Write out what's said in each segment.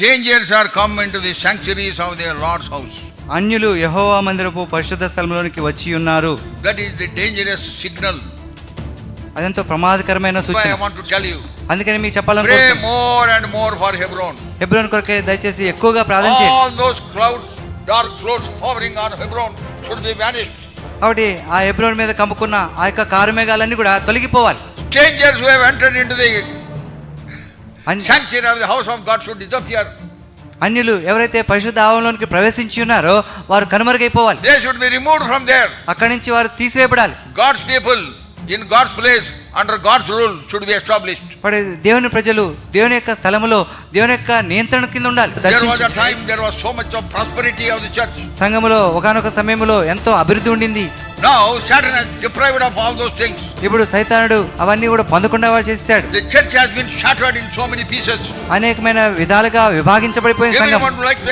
Changers are come in to the sanctuaries of the Lord's house అన్యులు యహోవా మందిరపు పరిశుద్ధ స్థలంలోనికి వచ్చి ఉన్నారు. That is the dangerous signal అదెంతో ప్రమాదకరమైన సూచన. I want to tell you అందుకని మీకు చెప్పాలనుకుంటున్నాను pray more and more for Hebron Hebron కొరకు దయచేసి ఎక్కువగా ప్రార్థన చేయండి. All those clouds dark clouds hovering on Hebron should be vanished కాబట్టి ఆ హెబ్రోన్ మీద కమ్ముకున్న ఆ యొక్క కారుమేఘాలన్నీ కూడా తొలగిపోవాలి. Changers have entered into the sanctuary of the house of God should disappear. అన్యులు ఎవరైతే పరిశుద్ధ ఆవరణలోనికి ప్రవేశించి ఉన్నారో వారు కనుమరుగైపోవాలి They should be removed from there. అక్కడి నుంచి వారు తీసివేయబడాలి God's people in God's place under God's rule should be established. మరి దేవుని ప్రజలు దేవుని యొక్క స్థలములో దేవుని యొక్క నియంత్రణ కింద ఉండాలి There was a దర్శించి- time there was so much of prosperity of the church. సంఘములో ఒకనొక సమయంలో ఎంతో అభివృద్ధి ఉండింది Now Satan has deprived of all those things. ఇప్పుడు సైతానుడు అవన్నీ కూడా పొందకుండా వాడు చేశాడు చర్చ్ సో మెనీ పీసెస్ అనేకమైన విధాలుగా విభాగించబడిపోయింది సంఘం. ఎవరీవన్ లైక్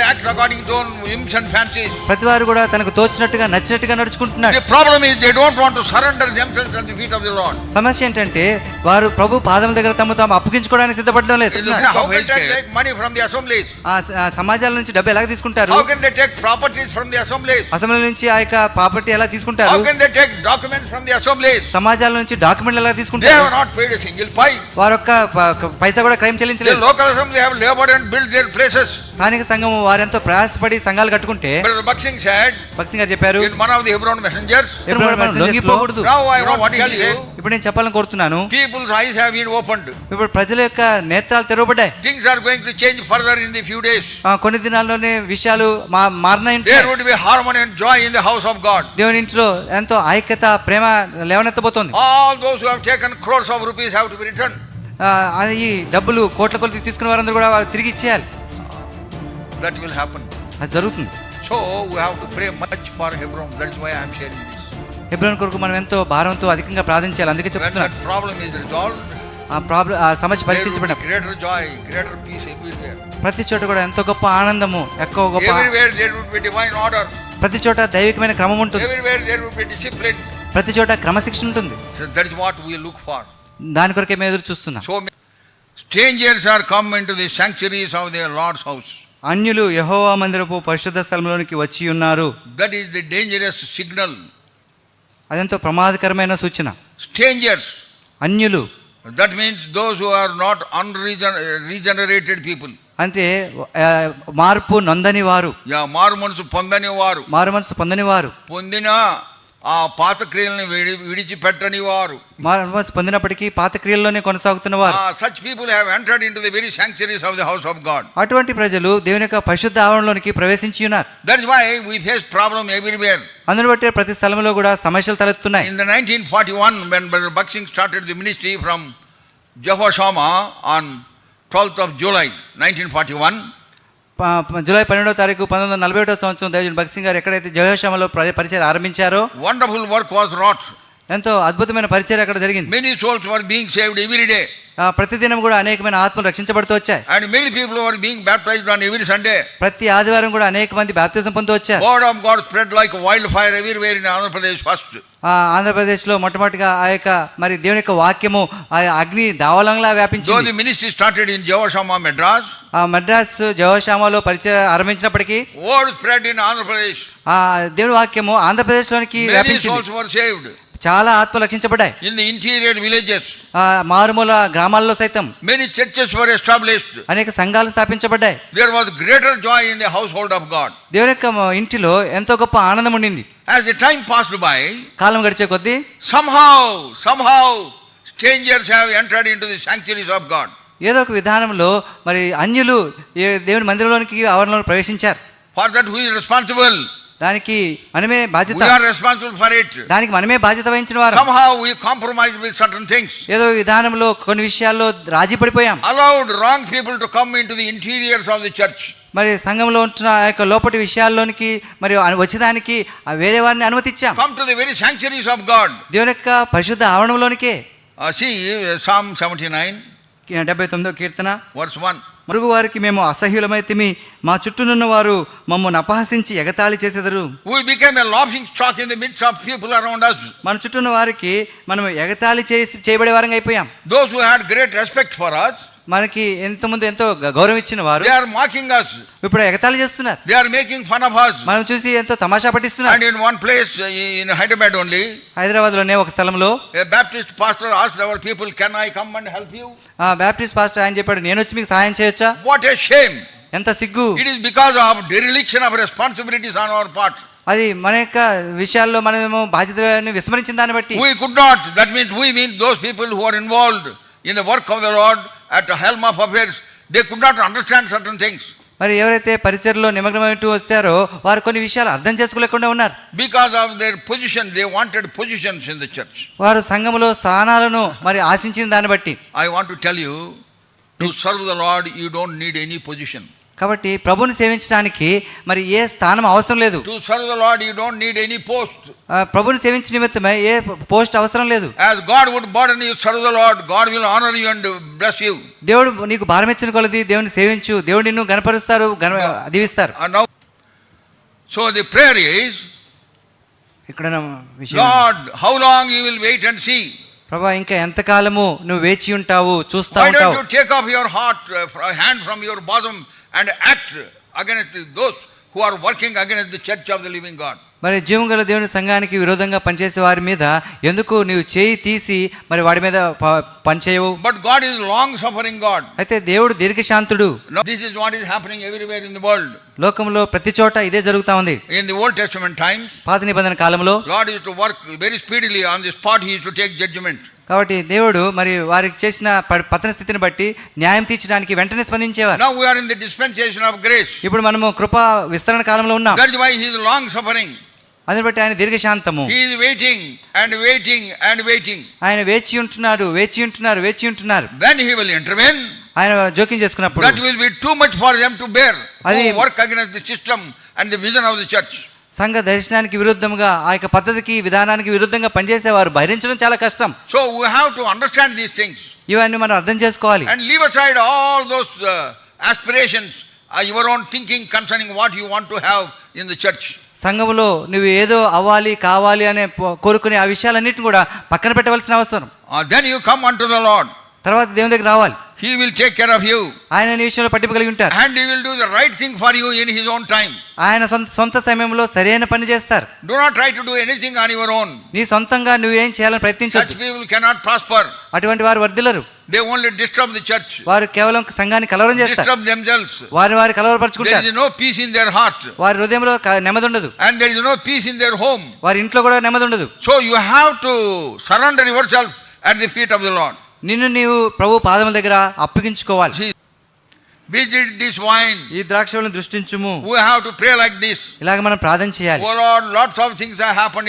కూడా తనకు తోచినట్టుగా నచ్చినట్టుగా నడుచుకుంటున్నాడు ది ప్రాబ్లం సమస్య ఏంటంటే వారు ప్రభు పాదం దగ్గర తమ తాము అప్పగించుకోవడానికి సిద్ధపడడం లేదు. మనీ ఫ్రమ్ ది అసెంబ్లీస్ సమాజాల నుంచి డబ్బు ఎలా తీసుకుంటారు? How can they take properties from the assemblies assembly నుంచి ఆయొక్క ప్రాపర్టీ ఎలా తీసుకుంటారు? How can documents from the assemblies సమాజాల వాళ్ళ నుంచి డాక్యుమెంట్ ఎలా తీసుకుంటారు. వారొక్క పైసా కూడా crime చెల్లించలేదు. Local assembly have labour and places స్థానిక సంఘం వారెంతో ప్రయాసపడి సంఘాలు కట్టుకుంటే బక్సింగ్ సెడ్ బక్సింగ్ గారు చెప్పారు one of the Hebron messengers Hebron లొంగిపోకూడదు ఇప్పుడు నేను చెప్పాలని కోరుతున్నాను. People's eyes have been opened ఇప్పుడు ప్రజల యొక్క నేత్రాలు తెరవబడ్డాయి. Things are going to change further few days కొన్ని దినాల్లోనే విషయాలు మారనాయి. There would be harmonious in house of God దేవుని ఇంట్లో ఎంతో ఐక్యత ప్రేమ లేవనెత్తబోతోంది. All those have crores of rupees have be return ఈ డబ్బులు కోట్ల కొలతి తీసుకున్న వారందరూ కూడా తిరిగి ఇచ్చేయాలి. That will happen. అది జరుగుతుంది So we have to pray much for Hebron. That is why I am sharing this. Hebron కొరకు మనం ఎంతో భారంతో అధికంగా ప్రార్థించాలి అందుకే చెప్తున్నాను that problem is resolved, ఆ ప్రాబ్లం ఆ సమస్య పరిష్కరించబడిన greater joy, greater peace everywhere. ప్రతి చోట కూడా ఎంతో గొప్ప ఆనందము ఎక్కువ గొప్ప Everywhere there would be divine order. ప్రతి చోట దైవికమైన క్రమం ఉంటుంది Everywhere there would be discipline. ప్రతి చోట క్రమశిక్షణ ఉంటుంది So that is what we look for. దాని కొరకే మేము ఎదురు చూస్తున్నాం So many strangers are come into the sanctuaries of their Lord's house. అన్యులు యహోవా మందిరపు పరిశుద్ధ స్థలంలోనికి వచ్చి ఉన్నారు That is the dangerous signal. అదెంతో ప్రమాదకరమైన సూచన Strangers. అన్యులు That means those who are not unregener- regenerated people. అంటే మార్పు నొందని వారు యా మారు మనసు పొందని వారు మారు మనసు పొందని వారు పొందిన ఆ పాత క్రియలను విడి విడిచిపెట్టని వారు పొందినప్పటికీ పాత క్రియల్లోనే కొనసాగుతున్న వారు such people have entered in to the very sanctuaries of the house of God అటువంటి ప్రజలు దేవుని యొక్క పరిశుద్ధ ఆవరణలోనికి ప్రవేశించి ఉన్నారు. That is why we face problem everywhere అందును బట్టి ప్రతి స్థలంలో కూడా సమస్యలు తలెత్తున్నాయి. In the nineteen forty one when brother Bakht Singh started the ministry from Jehovah Shammah on twelfth of July పన్నెండో తారీఖు పంతొమ్మిది వందల నలభై ఒకటో సంవత్సరం దేవజన్ భగత్ సింగ్ గారు ఎక్కడైతే జయోషామలో పరిచయం ఆరంభించారో వండర్ఫుల్ వర్క్ వాజ్ రాట్ ఎంతో అద్భుతమైన పరిచయం అక్కడ జరిగింది. Many souls were being saved every day ప్రతిదినం కూడా అనేకమైన ఆత్మలు రక్షించబడుతూ వచ్చాయి. And many people were being baptized on every Sunday ప్రతి ఆదివారం కూడా అనేక మంది బాప్తిజం పొందుతూ వచ్చారు. Word of God spread like wild fire everywhere in Andhra Pradesh first ఆ, ఆంధ్రప్రదేశ్లో మొట్టమొదటిగా ఆ యొక్క మరి దేవుని యొక్క వాక్యము ఆ అగ్ని దావాలంలా దో వ్యాపించింది ministry started in Jehovah Shammah Madras ఆ మద్రాస్ జవశామలో పరిచయం ఆరంభించినప్పటికీ వర్డ్ స్ప్రెడ్ ఇన్ ఆంధ్రప్రదేశ్ ఆ దేవుని వాక్యము ఆంధ్రప్రదేశ్లోనికి వ్యాపించింది. చాలా ఆత్మలు రక్షించబడ్డాయి ఇన్ ది ఇంటీరియర్ విలేజెస్ ఆ మారుమూల గ్రామాల్లో సైతం మెనీ చర్చెస్ వర్ ఎస్టాబ్లిష్డ్ అనేక సంఘాలు స్థాపించబడ్డాయి. There was greater joy in the household of God దేవుని యొక్క ఇంటిలో ఎంతో గొప్ప ఆనందం ఉండింది. As the time passed by కాలం గడిచే కొద్దీ somehow somehow strangers have entered into the sanctuaries of god. ఏదో ఒక విధానంలో మరి అన్యులు దేవుని మందిరంలోనికి ఆవరణలో ప్రవేశించారు. For that who is responsible? దానికి మనమే బాధ్యత. రెస్పాన్సిబుల్ ఫర్ ఇట్ దానికి మనమే బాధ్యత వహించిన వారు. Somehow we compromise with certain things ఏదో విధానంలో కొన్ని విషయాల్లో రాజీ పడిపోయాం. Allowed wrong people to come in into the interiors of the church మరి సంఘంలో ఉంటున్న ఆ యొక్క లోపటి విషయాల్లోనికి మరి వచ్చేదానికి ఆ వేరే వారిని అనుమతిచ్చాం. Come to the very sanctuaries of God దేవుని యొక్క పరిశుద్ధ ఆవరణంలోనికే. సామ్ సెవెంటీ నైన్ డెబ్బై తొమ్మిదో కీర్తన. Verse 1 మరుగు వారికి మేము అసహ్యులమైతిమి మా చుట్టూనున్న వారు మమ్మల్ని అపహసించి ఎగతాళి చేసేదరు. We became a laughing stock in the midst of people around us. మన చుట్టూన్న వారికి మనం ఎగతాళి చేసి చేయబడే వారంగా అయిపోయాం. Those who had great respect for us మనకి ఎంత ముందు ఎంతో గౌరవం ఇచ్చిన వారు దే ఆర్ మాకింగ్ అస్ ఇప్పుడు ఎగతాళి చేస్తున్నారు. They are making fun of us. మనం చూసి ఎంతో తమాషా పట్టిస్తున్నారు. And in one place in Hyderabad only హైదరాబాద్లోనే ఒక స్థలంలో a baptist pastor asked our people can I come and help you ఆ బాప్టిస్ట్ పాస్టర్ ఆయన చెప్పాడు నేను వచ్చి మీకు సహాయం చేయొచ్చా? వాట్ ఏ షేమ్ ఎంత సిగ్గు. It is because of dereliction of responsibilities on our part అది మన యొక్క విషయాల్లో మనమేమో బాధ్యత విస్మరించిన దాన్ని బట్టి. We could not that means we mean those people who involved in the work of the Lord at the helm of affairs, they could not understand certain things. మరి ఎవరైతే పరిచయలో నిమగ్నమైనట్టు వచ్చారో వారు కొన్ని విషయాలు అర్థం చేసుకోలేకుండా ఉన్నారు Because of their position, they wanted positions in the church. వారు సంఘములో స్థానాలను మరి ఆశించిన దాన్ని బట్టి I want to tell you, to serve the Lord, you don't need any position. కాబట్టి ప్రభుని సేవించడానికి మరి ఏ స్థానం అవసరం లేదు. To serve the don't need any post ప్రభుని సేవించిన నిమిత్తమే ఏ పోస్ట్ అవసరం లేదు. As God would burden you serve the Lord will honour you and bless you దేవుడు నీకు భారం ఇచ్చిన కొలది దేవుని సేవించు. దేవుడు నిన్ను గణపరుస్తారు గణ దివిస్తారు సో ది ప్రేయర్ ఇస్ ఇక్కడ విషయం. Lord how long you will wait and see ప్రభా ఇంకా ఎంత కాలము నువ్వు వేచి ఉంటావు చూస్తావు take off your heart hand from your bosom and act against those who are working against the church of the living God? మరి జీవం గల దేవుని సంఘానికి విరోధంగా పనిచేసే వారి మీద ఎందుకు నీవు చేయి తీసి మరి వాడి మీద పనిచేయవు But God is long suffering God. అయితే దేవుడు దీర్ఘశాంతుడు this is what is happening everywhere in the world. లోకంలో ప్రతి చోట ఇదే జరుగుతా ఉంది In the Old Testament times, పాత నిబంధన కాలంలో Lord used to work very speedily on the spot, He used to take judgment. కాబట్టి దేవుడు మరి వారికి చేసిన పతన స్థితిని బట్టి న్యాయం తీర్చడానికి వెంటనే స్పందించేవారు. ఇప్పుడు మనము కృప విస్తరణ కాలంలో ఉన్నాం. సఫరింగ్ అది బట్టి ఆయన దీర్ఘశాంతము. Waiting and waiting and waiting ఆయన వేచి ఉంటున్నారు వేచి ఉంటున్నారు వేచి ఉంటున్నారు. దెన్ హీ ఆయన జోక్యం చేసుకున్నప్పుడు. Will be too much for to bear అది work against system and the vision of the church సంఘ దర్శనానికి విరుద్ధంగా ఆ యొక్క పద్ధతికి విధానానికి విరుద్ధంగా పనిచేసే వారు భరించడం చాలా కష్టం. So we have to understand these things ఇవన్నీ మనం అర్థం చేసుకోవాలి. And leave aside all those aspirations your own thinking concerning what you want to have in the church సంఘములో నువ్వు ఏదో అవ్వాలి కావాలి అనే కోరుకునే ఆ విషయాలన్నిటిని కూడా పక్కన పెట్టవలసిన అవసరం. Then you come unto the Lord తర్వాత దేవుని దగ్గర రావాలి. He will take care of you ఆయన నీ విషయంలో పట్టింపు కలిగి ఉంటారు and He will do the right thing for you in His own time. ఆయన సొంత సొంత సమయంలో సరైన పని చేస్తారు Do not try to do anything on your own. నీ సొంతంగా నువ్వేం చేయాలని Such ప్రయత్నించొద్దు people cannot prosper. అటువంటి వారు వర్ధిల్లరు They only disturb the church, వారు కేవలం సంఘాన్ని కలవరం చేస్తారు disturb themselves. వారి వారి There కలవరపరుచుకుంటారు is no peace in their heart వారి హృదయంలో క- నెమ్మది ఉండదు and there is no peace in their home. వారి ఇంట్లో కూడా నెమ్మది ఉండదు So you have to surrender yourself at the feet of the Lord. నిన్ను నీవు ప్రభు పాదముల దగ్గర అప్పగించుకోవాలి Visit this wine. ఈ ద్రాక్షలను దృష్టించుము We have to pray like this. ఇలాగ మనం ప్రార్థన చేయాలి Oh Lord, lots of things have happened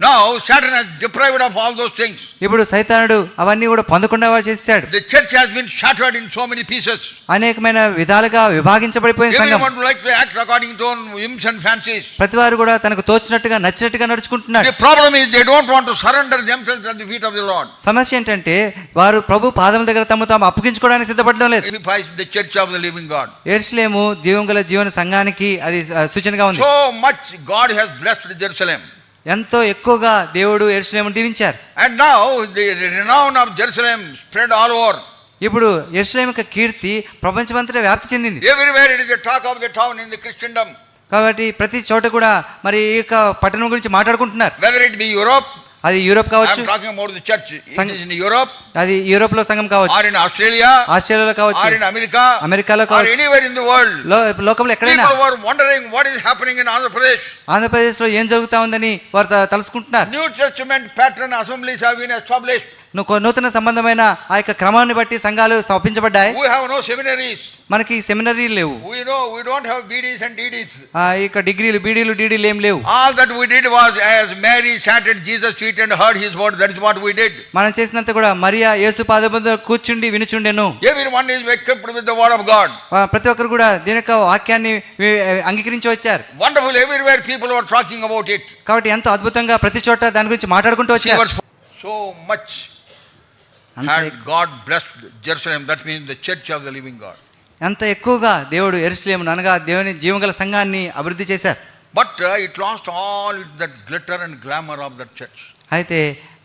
Now Satan has deprived of all those things. ఇప్పుడు సైతానుడు అవన్నీ కూడా పొందకుండా చేశాడు The church has been shattered in so many pieces. అనేకమైన విధాలుగా విభాగించబడిపోయిన సంఘం Everyone would like to act according to own whims and fancies. ప్రతి వారు కూడా తనకు తోచినట్టుగా నచ్చినట్టుగా నడుచుకుంటున్నాడు The problem is they don't want to surrender themselves at the feet of the Lord. సమస్య ఏంటంటే వారు ప్రభు పాదం దగ్గర తమ తాము అప్పగించుకోవడానికి సిద్ధపడడం లేదు the church of the living God. Jerusalem జీవం గల జీవన సంఘానికి అది సూచనగా ఉంది So much God has blessed Jerusalem. ఎంతో ఎక్కువగా దేవుడు ఎరుసలేము దీవించారు. And now the renown of Jerusalem spread all over ఇప్పుడు ఎరుసలేం యొక్క కీర్తి ప్రపంచమంతా వ్యాప్తి చెందింది. Everywhere it is the talk of the town in the Christendom కాబట్టి ప్రతి చోట కూడా మరి ఈ పట్టణం గురించి మాట్లాడుకుంటున్నారు. వెదర్ ఇట్ బి యూరోప్ అది యూరోప్ కావచ్చు. టాకింగ్ అబౌట్ ది యూరోప్ అది యూరోప్లో సంఘం కావచ్చు. ఆర్ ఆస్ట్రేలియా ఆస్ట్రేలియాలో కావచ్చు. ఆర్ అమెరికా అమెరికాలో కావచ్చు. ఆర్ ఇన్ ది లోకంలో ఎక్కడైనా. People wondering what is Andhra Pradesh Andhra Pradesh ఏం జరుగుతా ఉందని వారు తలుసుకుంటున్నారు new testament pattern assemblies have been నువ్వు నూతన సంబంధమైన ఆ యొక్క క్రమాన్ని బట్టి సంఘాలు స్థాపించబడ్డాయి. వి నో సెమినరీస్ మనకి సెమినరీ లేవు. We know we don't have BDs and DDs ఆ డిగ్రీలు బీడీలు డీడీలు ఏం లేవు. All that we did was as Mary sat Jesus feet and heard his word that is what we మనం చేసినంత కూడా మరియా యేసు పాదముద కూర్చుండి వినిచుండెను. Every one is with the word of God ప్రతి ఒక్కరు కూడా దీని యొక్క వాక్యాన్ని అంగీకరించి వచ్చారు wonderful everywhere people are talking about it కాబట్టి ఎంతో అద్భుతంగా ప్రతి చోట దాని గురించి మాట్లాడుకుంటూ వచ్చారు. So much Had God blessed Jerusalem, that means the church of the living God. ఎంత ఎక్కువగా దేవుడు ఎరుసలేమును అనగా దేవుని జీవంగల సంఘాన్ని అభివృద్ధి చేశారు But uh, it lost all that glitter and glamour of that church. అయితే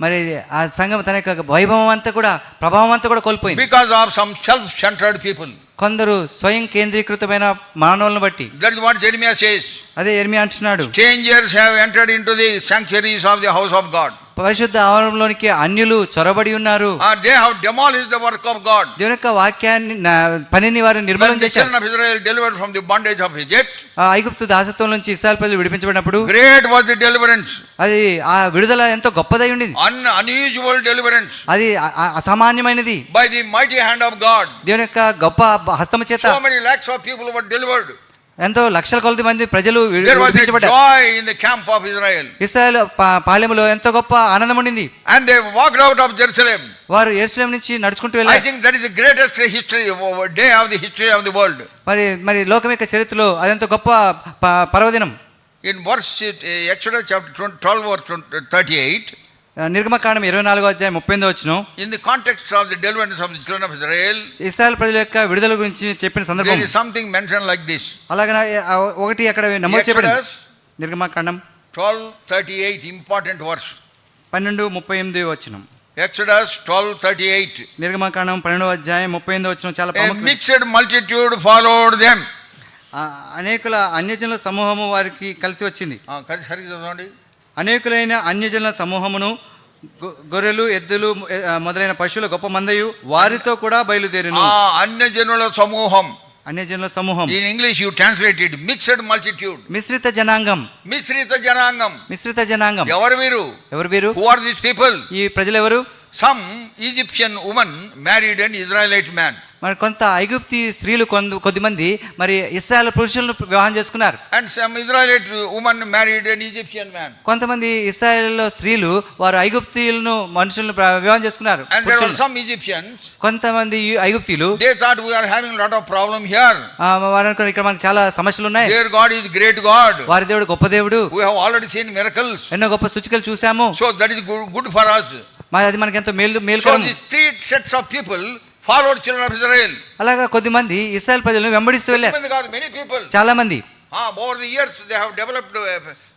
మరి ఆ సంఘం తన యొక్క వైభవం అంతా కూడా ప్రభావం అంతా కూడా కోల్పోయింది Because of some self-centered people. కొందరు స్వయం కేంద్రీకృతమైన మానవులను బట్టి That is what Jeremiah says. అదే ఎర్మి అంటున్నాడు Strangers have entered into the sanctuaries of the house of God. పరిశుద్ధ ఆవరణలోనికి అన్యులు చొరబడి ఉన్నారు. They have demolish the work of God దేవుని వాక్యాన్ని పనిని వారు నిర్మలం చేశారు. Of from the bondage of Egypt ఐగుప్తు దాసత్వం నుంచి ఇస్రాయల్ ప్రజలు విడిపించబడినప్పుడు గ్రేట్ వాజ్ ది డెలివరెన్స్ అది ఆ విడుదల ఎంతో గొప్పదై ఉంది అన్ అన్యూజువల్ డెలివరెన్స్ అది అసామాన్యమైనది. By the mighty hand of God దేవుని యొక్క గొప్ప హస్తము చేత ఆఫ్ పీపుల్ వర్ డెలివర్డ్ ఎంతో లక్షల కొలది మంది ప్రజలు ఇస్రాయల్ పాలెములో ఎంతో గొప్ప ఆనందం ఉండింది. And they walk out of Jerusalem వారు యెరూషలేం నుంచి నడుచుకుంటూ వెళ్ళారు. I is the greatest history day of the history of the world మరి మరి లోకం యొక్క చరిత్రలో అదంత గొప్ప పర్వదినం. In verse Exodus chapter 12 verse 38 నిర్గమకాండం ఇరవై నాలుగో అధ్యాయం ముప్పై ఎనిమిదో వచ్చిన context of the deliverance of the children of Israel, Israel ప్రజల యొక్క విడుదల గురించి చెప్పిన సందర్భం mentioned like this. అలాగన ఆ, ఒకటి అక్కడ నమోదు చేయబడింది Exodus నిర్గమకాండం 12 38, important verse. పన్నెండు ముప్పై ఎనిమిది వచ్చిన Exodus 12 38. నిర్గమకాండం పన్నెండో అధ్యాయం ముప్పై ఎనిమిది వచ్చిన చాలా mixed multitude followed them. అనేకుల అన్యజనుల సమూహము వారికి కలిసి వచ్చింది కలిసి సరిగ్గా చదవండి అనేకులైన అన్యజనుల సమూహమును గొర్రెలు ఎద్దులు మొదలైన పశువుల గొప్ప మందయు వారితో కూడా బయలుదేరిను. అన్యజనుల సమూహం. అన్యజనుల సమూహం. In English, you translated mixed multitude. మిశ్రిత జనాంగం. మిశ్రిత జనాంగం. మిశ్రిత జనాంగం. ఎవరు వీరు? ఎవరు వీరు? హూ ఆర్ దీస్ పీపుల్ ఈ ప్రజలు ఎవరు? Some Egyptian women married and Israelite man మరి కొంత ఐగుప్తి స్త్రీలు కొంత కొద్దిమంది మరి ఇస్రాయల్ పురుషులను వివాహం చేసుకున్నారు. And some Israelite women married and Egyptian man కొంతమంది ఇస్రాయల్లో స్త్రీలు వారు ఐగుప్తీయులను మనుషులను వివాహం చేసుకున్నారు. And there are. Some Egyptians కొంతమంది ఈ ఐగుప్తీయులు. They thought we are having lot of problem here వారు అనుకున్నారు, ఇక్కడ మనకు చాలా సమస్యలు ఉన్నాయి there God is great God వారి దేవుడు గొప్ప దేవుడు. We have already seen miracles ఎన్నో గొప్ప సూచికలు చూసాము so that is good for us మరి అది మనకి ఎంతో మేలు మేలుకరం. This three sets of people followed children of Israel అలాగా కొద్దిమంది ఇస్రాయల్ ప్రజలను వెంబడిస్తూ వెళ్ళారు. కాదు మెనీ పీపుల్ చాలా మంది. Over the years they have developed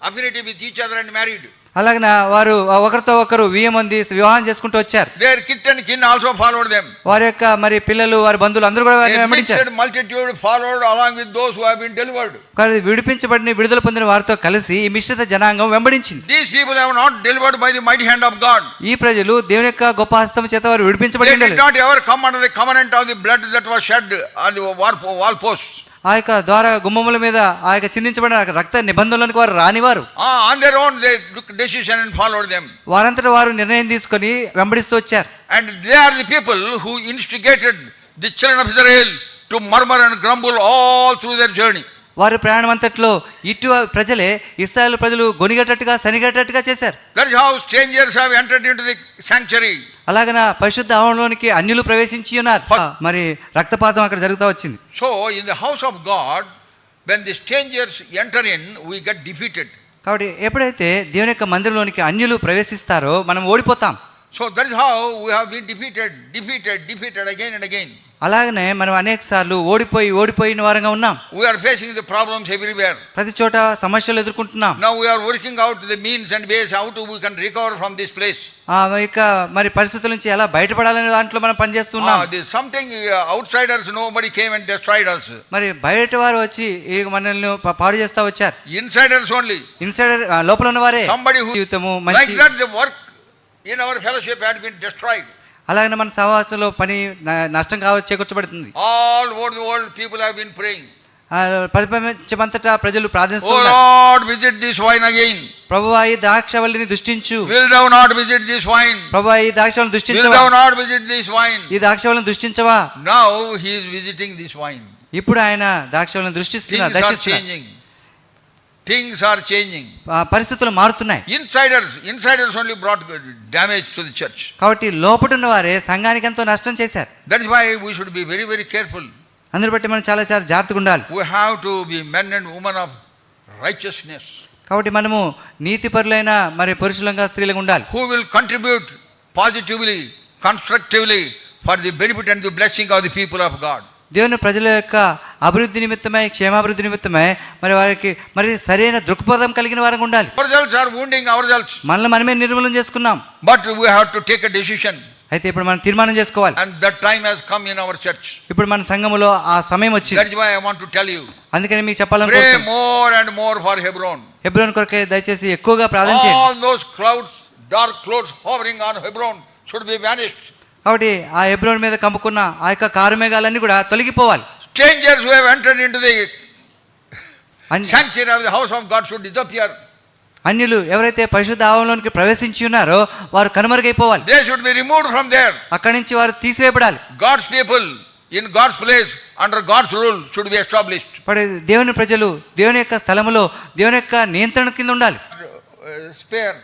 affinity with each other and married అలాగన వారు ఒకరితో ఒకరు వియ్యం మంది వివాహం చేసుకుంటూ వచ్చారు. Their kith and kin also followed them వారి యొక్క మరి పిల్లలు వారి బంధువులు అందరూ కూడా వారిని వెంబడించారు multitude followed along with those who have been delivered కానీ విడిపించబడిన విడుదల పొందిన వారితో కలిసి ఈ మిశ్రిత జనాంగం వెంబడించింది. These people have not delivered by the mighty hand of God ఈ ప్రజలు దేవుని యొక్క గొప్ప హస్తం చేత వారు విడిపించబడి దే ఉండాలి did not ever come under the covenant of the blood that was shed on the wall post ఆ యొక్క ద్వార గుమ్మముల మీద ఆ యొక్క చిందించబడిన రక్త నిబంధనలకు వారు రానివారు. On their own they decision and followed them వారంతట వారు నిర్ణయం తీసుకొని వెంబడిస్తూ వచ్చారు. And they are the people who instigated the children of Israel to murmur and grumble all through their journey వారి ప్రయాణం అంతట్లో ఇటు ప్రజలే ఇస్రాయల్ ప్రజలు గొనిగేటట్టుగా సనిగేటట్టుగా చేశారు. That is how strangers have entered into the sanctuary అలాగన పరిశుద్ధ ఆవరణలోనికి అన్యులు ప్రవేశించి ఉన్నారు. మరి రక్తపాతం అక్కడ జరుగుతూ వచ్చింది. So, in the house of God, when the strangers enter in, we get defeated. కాబట్టి ఎప్పుడైతే దేవుని యొక్క మందిరంలోనికి అన్యులు ప్రవేశిస్తారో మనం ఓడిపోతాం. So, that is how we have been defeated, defeated, defeated again and again. అలాగనే మనం అనేక సార్లు ఓడిపోయి ఓడిపోయిన వారంగా ఉన్నాం We are facing the problems everywhere. ప్రతి చోట సమస్యలు ఎదుర్కొంటున్నాం Now we are working out the means and ways how to we can recover from this place. ఆ యొక్క మరి పరిస్థితుల నుంచి ఎలా బయటపడాలనే దాంట్లో మనం పనిచేస్తున్నాం Ah, this something uh, outsiders, nobody came and destroyed us. మరి బయట వారు వచ్చి ఈ మనల్ని పాడు చేస్తా వచ్చారు Insiders only. ఇన్సైడర్ లోపల ఉన్న వారే Somebody who, జీవితము like మంచి that, the work in our fellowship had been destroyed. అలాగే మన సహవాసంలో పని నష్టం కావచ్చు చేకూర్చబడుతుంది. All over the world people have been praying ప్రపంచమంతటా ప్రజలు ప్రార్థిస్తున్నారు O Lord visit this vine again ప్రభువా ఈ ద్రాక్షవల్లిని దృష్టించు. Will thou not visit this vine ప్రభువా ఈ ద్రాక్షవల్లిని దృష్టించు will thou not visit this vine ఈ ద్రాక్షవల్లిని దృష్టించవా? Now he is visiting this vine ఇప్పుడు ఆయన ద్రాక్షవల్లిని దృష్టిస్తున్నాడు దర్శిస్తున్నాడు changing. Things are changing. ఆ, పరిస్థితులు మారుతున్నాయి Insiders, insiders only brought damage to the church. కాబట్టి లోపటున్న వారే సంఘానికి ఎంతో నష్టం చేశారు That is why we should be very, very careful. అందుని బట్టి మనం చాలా చాలా జాగ్రత్తగా ఉండాలి We have to be men and women of righteousness కాబట్టి మనము నీతిపరులైన మరి పురుషులంగా స్త్రీలుగా ఉండాలి who will contribute positively, constructively for the benefit and the blessing of the people of God. దేవుని ప్రజల యొక్క అభివృద్ధి నిమిత్తమే క్షేమాభివృద్ధి నిమిత్తమే మరి వారికి మరి సరైన దృక్పథం కలిగిన వారం ఉండాలి. మనల్ని మనమే నిర్మూలన చేసుకున్నాం. But we have to take decision అయితే ఇప్పుడు మనం తీర్మానం చేసుకోవాలి. And that time has come in our church ఇప్పుడు మన సంఘములో ఆ సమయం వచ్చి దట్ ఇస్ టు టెల్ అందుకని మీకు చెప్పాలనుకుంటున్నా more and more for Hebron Hebron కొరకే దయచేసి ఎక్కువగా ప్రార్థన చేయండి. Clouds dark clouds hovering on Hebron should be vanished కాబట్టి ఆ హెబ్రోన్ మీద కమ్ముకున్న ఆ యొక్క కారుమేఘాలన్నీ కూడా తొలగిపోవాలి. Strangers who have entered into the an- sanctuary of the house of God should disappear. అన్యులు ఎవరైతే పరిశుద్ధ ఆవరణలోనికి ప్రవేశించి ఉన్నారో వారు కనుమరుగైపోవాలి They should be removed from there. అక్కడి నుంచి వారు తీసివేయబడాలి God's people in God's place under God's rule should be established. మరి దేవుని ప్రజలు దేవుని యొక్క స్థలములో దేవుని యొక్క నియంత్రణ కింద ఉండాలి Uh, spare.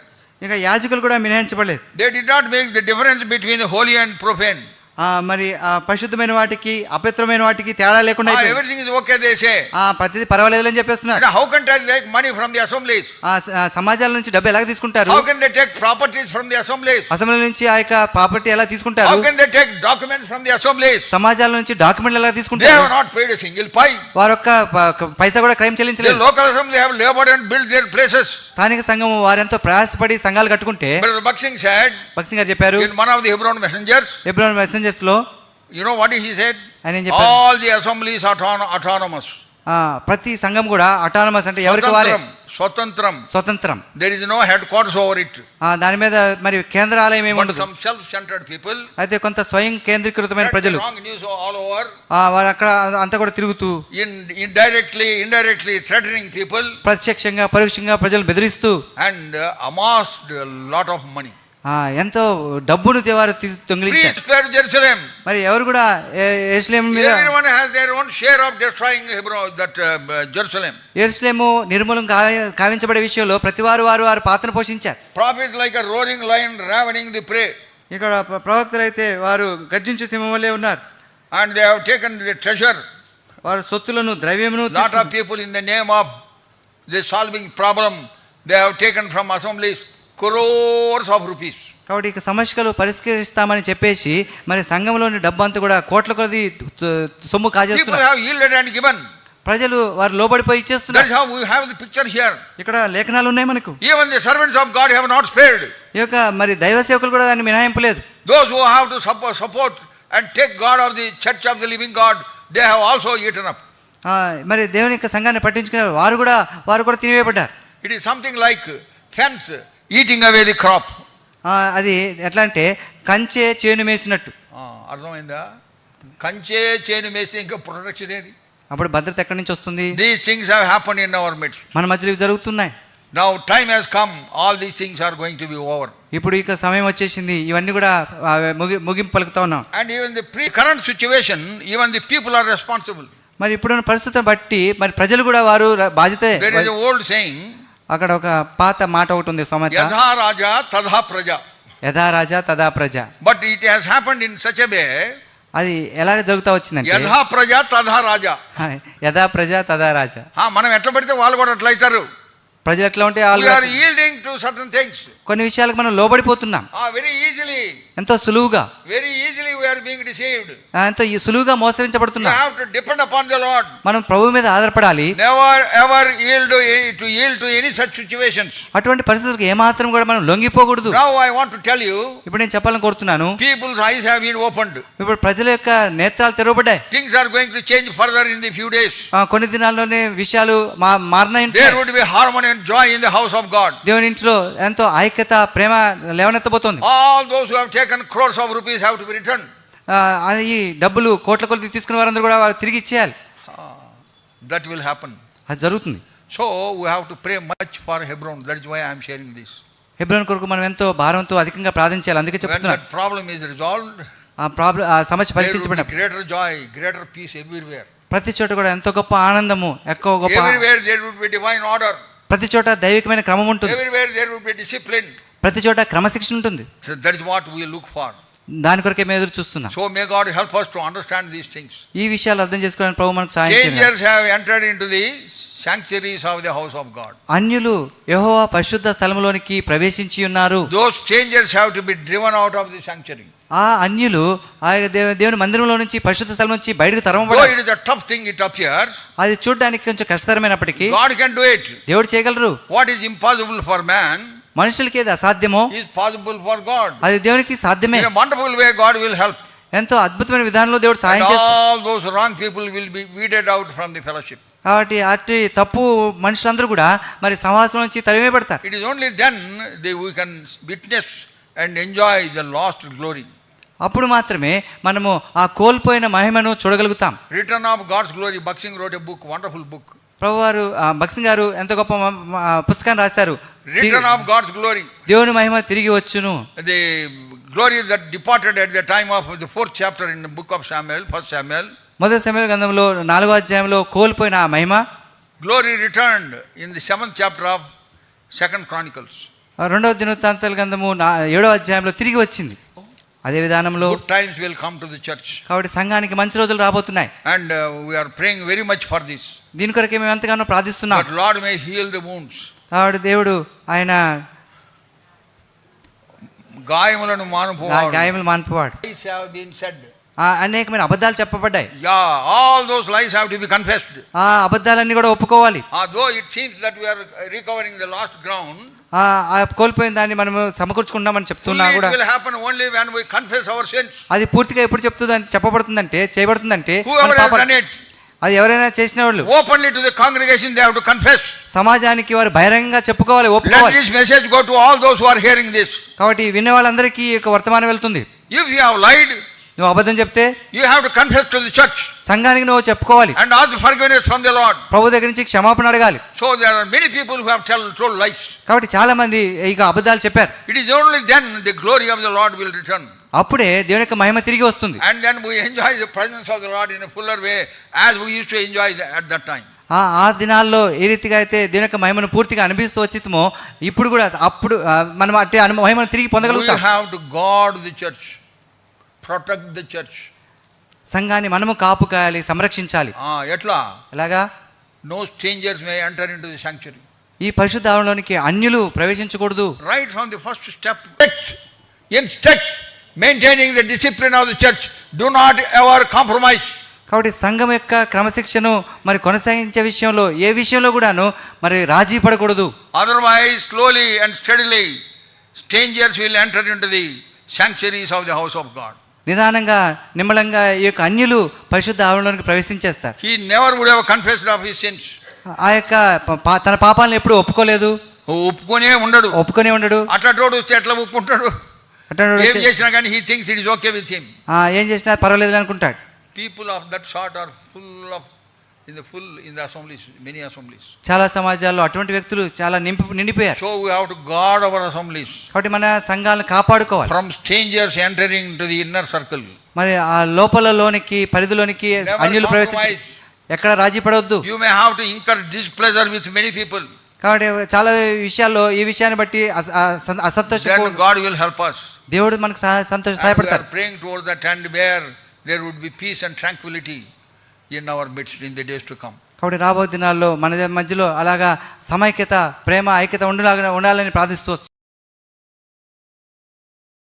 ఇక యాజకులు కూడా మినహాయించబడలేదు They did not make the difference between the holy and profane. ఆ, మరి పరిశుద్ధమైన వాటికి అపవిత్రమైన వాటికి తేడా లేకుండా ఎవ్రీథింగ్ ఓకే దేశే ప్రతిది పర్వాలేదు అని చెప్పేస్తున్నారు. How can they take money from the assemblies సమాజాల నుంచి డబ్బు ఎలా తీసుకుంటారు? How can they take properties from the assemblies assembly నుంచి ఆయొక్క ప్రాపర్టీ ఎలా తీసుకుంటారు? How can they take documents from the assemblies సమాజాల నుంచి డాక్యుమెంట్లు ఎలా తీసుకుంటారు? They have not paid single pie వారు ఒక్క పైసా కూడా crime చెల్లించలేదు. Local assembly have laboured and build their places స్థానిక సంఘం వారు ఎంతో ప్రయాసపడి సంఘాలు కట్టుకుంటే బక్సింగ్ సాడ్ బక్సింగ్ చెప్పారు one of the Hebron messengers Hebron messenger ఏంజెస్లో you know what he said all the assemblies autonomous ప్రతి సంఘం కూడా అటానమస్ అంటే ఎవరికి వారే? స్వతంత్రం స్వతంత్రం. There is no head quarters over it దాని మీద మరి కేంద్రాలయం ఏమి ఉండదు. సమ్ సెల్ఫ్ సెంటర్డ్ పీపుల్ అయితే కొంత స్వయం కేంద్రీకృతమైన ప్రజలు. రాంగ్ న్యూస్ ఆల్ ఓవర్ వారు అక్కడ అంత కూడా తిరుగుతూ in directly indirectly threatening people ప్రత్యక్షంగా పరోక్షంగా ప్రజలు బెదిరిస్తూ and amassed lot of money ఎంతో డబ్బును వారు తొంగిలించారు. మరి ఎవరు కూడా Jerusalem share of destroying that Jerusalem Jerusalem నిర్మూలం కావించబడే విషయంలో ప్రతి వారు వారు వారు పాత్ర పోషించారు. Prophet like a roaring lion ravening the prey ఇక్కడ ప్రవక్తలు అయితే వారు గర్జించు సింహం వల్లే ఉన్నారు. And they have taken the treasure వారు సొత్తులను ద్రవ్యమును lot of people in the name of the solving problem they have taken from assemblies crores of rupees. కాబట్టి ఇక సమస్యలు పరిష్కరిస్తామని చెప్పేసి మరి సంఘంలోని డబ్బు అంతా కూడా కోట్ల కొలది త- సొమ్ము కాజేస్తున్నారు. ప్రజలు వారు లోబడిపోయి ఇచ్చేస్తున్నారు picture here. ఇక్కడ లేఖనాలు ఉన్నాయి మనకు Even the servants of God have not spared. ఈ యొక్క మరి దైవ సేవకులు కూడా దాన్ని మినహాయింపు లేదు Those who have to support, support and take God of the church of the living God, they have also eaten up. ఆ, మరి దేవుని యొక్క సంఘాన్ని పట్టించుకున్నారు వారు కూడా వారు కూడా తినివేయబడ్డారు It is something like fence away the crop. ఆ, అది ఎట్లా అంటే కంచె చేను మేసినట్టు. అర్థమైందా? కంచే చేను మేసి ఇంకా ప్రొటెక్షన్ ఏది? అప్పుడు భద్రత ఎక్కడి నుంచి వస్తుంది? These things have happen in our midst మన మధ్యలో ఇవి జరుగుతున్నాయి. Now time has come all these things are going to be over ఇప్పుడు ఇక సమయం వచ్చేసింది. ఇవన్నీ కూడా ముగింపు పలుకుతా ఉన్నాం. And even the pre current situation even the people are responsible మరి ఇప్పుడున్న పరిస్థితిని బట్టి మరి ప్రజలు కూడా వారు బాధ్యత ఓల్డ్ సేయింగ్ అక్కడ ఒక పాత మాట ఒకటి ఉంది సమత యథా రాజా తథా ప్రజ. యథా రాజా తదా ప్రజ. But it has happened in such a way అది ఎలా జరుగుతా వచ్చిందంటే యథా ప్రజ తథా రాజా. యథా ప్రజ తదా రాజా. మనం ఎట్లా పెడితే వాళ్ళు కూడా అట్లా అవుతారు ప్రజలు ఎట్లా ఉంటే వాళ్ళు టు సర్టన్ థింగ్స్ కొన్ని విషయాలకు మనం లోబడిపోతున్నాం. వెరీ ఈజీలీ ఎంతో సులువుగా. Very easily we are being deceived ఎంతో ఈ సులువుగా you మోసగించబడుతున్నాం have to depend upon the lord మనం ప్రభు మీద ఆధారపడాలి. Never ever yield to yield to any such situations అటువంటి పరిస్థితులకు ఏమాత్రం కూడా మనం లొంగిపోకూడదు. Now I want to tell you ఇప్పుడు నేను చెప్పాలని కోరుతున్నాను. Peoples eyes have been opened ఇప్పుడు ప్రజల యొక్క నేత్రాలు తెరవబడ్డాయి. Things are going to change further in the few days ఆ, కొన్ని దినాల్లోనే విషయాలు మా మారినాయి. There would be harmony and joy in the house of God దేవుని ఇంట్లో ఎంతో ఐక్యత ప్రేమ లేవనెత్తబోతోంది. All those who have crores of rupees have to be return ఆ, ఈ డబ్బులు కోట్ల కొలది తీసుకున్న వారందరూ కూడా తిరిగి ఇచ్చేయాలి That will happen. అది జరుగుతుంది So we have to pray much for Hebron. That is why I am sharing this. Hebron కొరకు మనం ఎంతో భారంతో అధికంగా ప్రార్థించాలి అందుకే చెప్తున్నాను problem is resolved, ఆ ప్రాబ్లం ఆ సమస్య be పరిష్కరించబడినప్పుడు greater joy, greater peace everywhere. ప్రతి చోట కూడా ఎంతో గొప్ప ఆనందము ఎక్కువ గొప్ప Everywhere there would be divine order. ప్రతి చోట దైవికమైన క్రమం ఉంటుంది Everywhere there would be discipline. ప్రతి చోట క్రమశిక్షణ ఉంటుంది. వాట్ లుక్ ఫర్ దాని కొరకే మేము ఎదురు చూస్తున్నాం. So may God help us to understand these things ఈ విషయాలు అర్థం చేసుకోవడానికి ప్రభు మనకు సహాయం చేయండి have entered into the sanctuaries of the house of God అన్యులు యెహోవా పరిశుద్ధ స్థలములోనికి ప్రవేశించి ఉన్నారు. Those changers have to be driven out of the sanctuary ఆ అన్యులు ఆ దేవుని మందిరంలో నుంచి పరిశుద్ధ స్థలం నుంచి బయటకు తరమబడాలి it is a tough thing it appears అది చూడడానికి కొంచెం కష్టతరమైనప్పటికీ గాడ్ కెన్ డు ఇట్ దేవుడు చేయగలరు. What is impossible for man మనుషులకి ఏది అసాధ్యమో? పాజిబుల్ ఫర్ గాడ్ అది దేవునికి సాధ్యమే. Wonderful way God will help ఎంతో అద్భుతమైన విధానంలో దేవుడు సహాయం all those wrong people will be weeded out from the fellowship కాబట్టి అట్టి తప్పు మనుషులందరూ కూడా మరి సమాసం నుంచి తరిమే పెడతారు it is only then they we can witness and enjoy the lost glory అప్పుడు మాత్రమే మనము ఆ కోల్పోయిన మహిమను చూడగలుగుతాం. Return of God's glory Bakht Singh wrote a book wonderful book ప్రభు వారు బక్సింగ్ గారు ఎంత గొప్ప పుస్తకాన్ని రాశారు. రిటర్న్ ఆఫ్ గాడ్స్ గ్లోరీ దేవుని మహిమ తిరిగి వచ్చును. అది glory that departed at the time of the fourth chapter in book of Samuel first Samuel మొదటి శామ్యుయల్ గ్రంథంలో నాలుగో అధ్యాయంలో కోల్పోయిన ఆ మహిమ. Glory returned in the seventh chapter of second chronicles రెండవ దినోత్తాంతల గ్రంథము ఏడో అధ్యాయంలో తిరిగి వచ్చింది. అదే విధానంలో times will come to the church కాబట్టి సంఘానికి మంచి రోజులు రాబోతున్నాయి. And we are praying very much for this దీని కొరకు మేము ఎంతగానో ప్రార్థిస్తున్నాం. Lord may heal the wounds కాబట్టి దేవుడు ఆయన గాయములను మానుపు గాయములు మానుపువాడు. అనేకమైన అబద్ధాలు చెప్పబడ్డాయి. Ya all those life have to be ఆ అబద్ధాలన్నీ కూడా ఒప్పుకోవాలి. ఆ though it seems that we recovering the lost ground ఆ కోల్పోయిన దాన్ని మనం సమకూర్చుకుంటామని చెప్తున్నా కూడా. It only when we our sins అది పూర్తిగా ఎప్పుడు చెప్తుందని చెప్పబడుతుందంటే చేయబడుతుందంటే అది ఎవరైనా చేసిన వాళ్ళు openly to the congregation they have to confess సమాజానికి వారు బహిరంగంగా చెప్పుకోవాలి open let this message go to all those who are hearing this కాబట్టి వినే వాళ్ళందరికీ ఒక వర్తమానం వెళ్తుంది. ఇఫ్ యు హావ్ లైడ్ నువ్వు అబద్ధం చెప్తే you have to confess to the church సంఘానికి నువ్వు చెప్పుకోవాలి. And all the forgiveness from the Lord ప్రభు దగ్గర నుంచి క్షమాపణ అడగాలి. So there are many people who have tell told lies కాబట్టి చాలా మంది ఇక అబద్ధాలు చెప్పారు. It is only then the glory of the Lord will return అప్పుడే దేవుని యొక్క మహిమ తిరిగి వస్తుంది. And then we enjoy the presence of the Lord in a fuller way as we used to enjoy at that time ఆ దినాల్లో ఏ రీతిగా అయితే దీని యొక్క మహిమను పూర్తిగా అనిపిస్తూ వచ్చిమో ఇప్పుడు కూడా అప్పుడు మనం అట్టే మహిమను తిరిగి పొందగలుగుతాం. Have to guard the church protect the church సంఘాన్ని మనము కాపు కాయాలి సంరక్షించాలి ఎట్లా? ఎలాగా? No strangers may enter into sanctuary ఈ పరిశుద్ధ ఆవరణలోనికి అన్యులు ప్రవేశించకూడదు. Right from the first step in stretch maintaining the discipline of the church do not ever compromise కాబట్టి సంఘం యొక్క క్రమశిక్షను మరి కొనసాగించే విషయంలో ఏ విషయంలో కూడాను మరి రాజీ పడకూడదు. Otherwise slowly and steadily strangers will enter into the sanctuaries of the house of God నిదానంగా నిమ్మలంగా ఈ యొక్క అన్యులు పరిశుద్ధ ఆవరణలోనికి ప్రవేశించేస్తారు. He never would have confessed of his sins. ఆ యొక్క తన పాపాలను ఎప్పుడు ఒప్పుకోలేదు. ఒప్పుకొనే ఉండడు. ఒప్పుకొని ఉండడు. అట్లా తోడు వస్తే ఎట్లా ఒప్పుకుంటాడు? ఏం వాడు చేసినా కానీ he thinks it is okay with him ఆ, ఏం చేసినా పర్వాలేదు అనుకుంటాడు. People of that sort are full of in the full in the assemblies many assemblies చాలా సమాజాల్లో అటువంటి వ్యక్తులు చాలా నింపి నిండిపోయారు. So we have to guard our assemblies కాబట్టి మన సంఘాలను కాపాడుకోవాలి. From strangers entering to the inner circle మరి ఆ లోపలలోనికి పరిధిలోనికి అన్యులు ప్రవేశించి. ఎక్కడ రాజీ పడవద్దు. You may have to incur displeasure with many people కాబట్టి చాలా విషయాల్లో ఈ విషయాన్ని బట్టి అసంతోషం గాడ్ విల్ హెల్ప్ us. దేవుడు మనకు సంతోష సహాయపడతారు are praying towards that and where there would be peace and in our our in the days to come కాబట్టి రాబోయే దినాల్లో మన మధ్యలో అలాగా సమైక్యత ప్రేమ ఐక్యత ఉండలాగా ఉండాలని ప్రార్థిస్తూ